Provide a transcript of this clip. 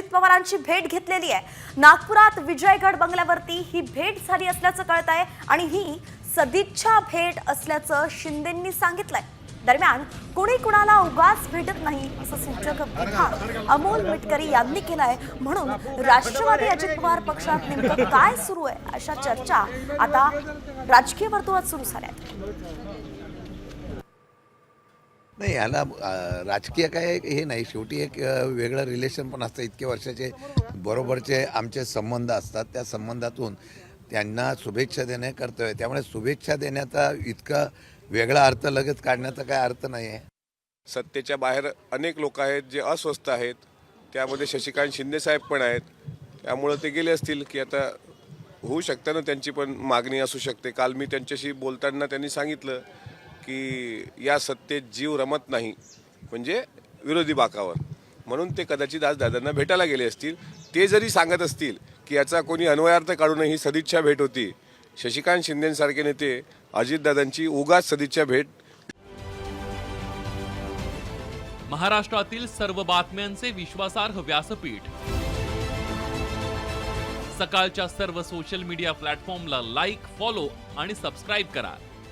अजित पवारांची भेट घेतलेली आहे. नागपुरात विजयगड बंगल्यावरती ही भेट झाली असल्याचं कळत आहे आणि ही सदिच्छा भेट असल्याचं शिंदेंनी सांगितलंय. दरम्यान कुणी कुणाला उगाच भेटत नाही असं सूचक विधान अमोल मिटकरी यांनी केलंय. म्हणून राष्ट्रवादी अजित पवार पक्षात नेमकं काय सुरू आहे अशा चर्चा आता राजकीय वर्तुळात सुरू झाल्या आहेत नाही याला राजकीय काय हे नाही. शेवटी एक वेगळं रिलेशन पण असतं. इतके वर्षाचे बरोबरचे आमचे संबंध असतात. त्या संबंधातून त्यांना शुभेच्छा देणे कर्तव्य त्यामुळे शुभेच्छा देण्याचा इतका वेगळा अर्थ लगेच काढण्याचा काय अर्थ नाही आहे. सत्तेच्या बाहेर अनेक लोक आहेत जे अस्वस्थ आहेत. त्यामध्ये शशिकांत शिंदेसाहेब पण आहेत. त्यामुळं ते गेले असतील की आता होऊ शकतं ना त्यांची पण मागणी असू शकते. काल मी त्यांच्याशी बोलताना त्यांनी सांगितलं की या सत्तेत जीव रमत नाही म्हणजे विरोधी बाकावर. म्हणून ते कदाचित आज दादांना भेटायला गेले असतील. ते जरी सांगत असतील की याचा कोणी अन्वयार्थ काढून ही सदिच्छा भेट होती. शशिकांत शिंदेसारखे नेते अजितदादांची उगाच सदिच्छा भेट. महाराष्ट्रातील सर्व बातम्यांचे विश्वासार्ह व्यासपीठ. सकाळच्या सर्व सोशल मीडिया प्लॅटफॉर्मला लाईक फॉलो आणि सबस्क्राईब करा.